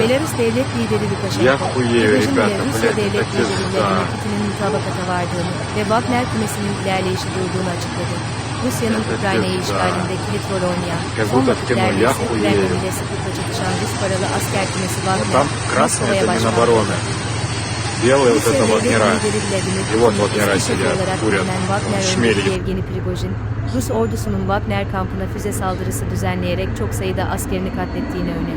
Belarus devlet lideri Lukashenko, Я хуею, Prigozhin ребята, ile Rusya блядь, devlet это lideri пизда. Vladimir Putin'in mutabakata vardığını ve Wagner kümesinin ilerleyişi durduğunu açıkladı. Rusya'nın Это Ukrayna'yı пизда. işgalinde kilit rol oynayan, Как son будто в кино, vakitlerde я ise хуею. Kremlin ile sıklıkla çatışan Rus paralı asker kümesi Но Wagner, там красное Moskova'ya это başvurdu. Минобороны. Белые вот Rusya это вот devlet Мира. lideri Vladimir И вот Putin'in вот Мира eski şefi сидят, olarak курят. bilinen Wagner Вот öncülü Шмели. Yevgeni Prigojin, Rus ordusunun Wagner kampına füze saldırısı düzenleyerek çok sayıda askerini katlettiğini öne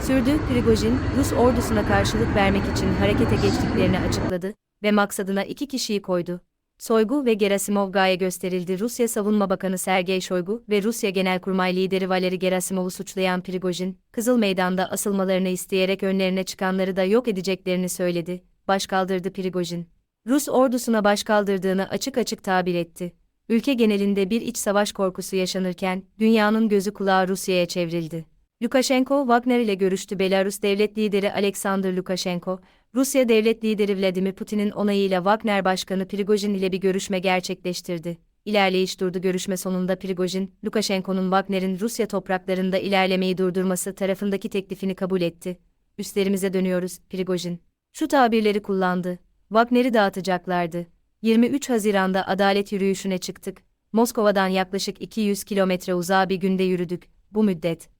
sürdü. Prigojin, Rus ordusuna karşılık vermek için harekete geçtiklerini açıkladı ve maksadına iki kişiyi koydu. Soygu ve Gerasimov gaye gösterildi. Rusya Savunma Bakanı Sergey Shoigu ve Rusya Genelkurmay lideri Valeri Gerasimov'u suçlayan Prigojin, Kızıl Meydan'da asılmalarını isteyerek önlerine çıkanları da yok edeceklerini söyledi. Başkaldırdı Prigojin. Rus ordusuna başkaldırdığını açık açık tabir etti. Ülke genelinde bir iç savaş korkusu yaşanırken, dünyanın gözü kulağı Rusya'ya çevrildi. Lukashenko, Wagner ile görüştü. Belarus devlet lideri Alexander Lukashenko, Rusya devlet lideri Vladimir Putin'in onayıyla Wagner Başkanı Prigojin ile bir görüşme gerçekleştirdi. İlerleyiş durdu görüşme sonunda Prigojin, Lukashenko'nun Wagner'in Rusya topraklarında ilerlemeyi durdurması tarafındaki teklifini kabul etti. Üstlerimize dönüyoruz, Prigojin. Şu tabirleri kullandı. Wagner'i dağıtacaklardı. 23 Haziran'da adalet yürüyüşüne çıktık. Moskova'dan yaklaşık 200 kilometre uzağa bir günde yürüdük. Bu müddet.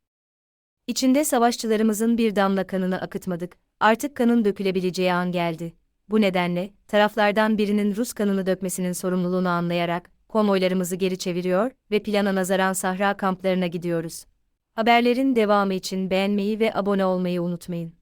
İçinde savaşçılarımızın bir damla kanını akıtmadık. Artık kanın dökülebileceği an geldi. Bu nedenle, taraflardan birinin Rus kanını dökmesinin sorumluluğunu anlayarak, konvoylarımızı geri çeviriyor ve plana nazaran sahra kamplarına gidiyoruz. Haberlerin devamı için beğenmeyi ve abone olmayı unutmayın.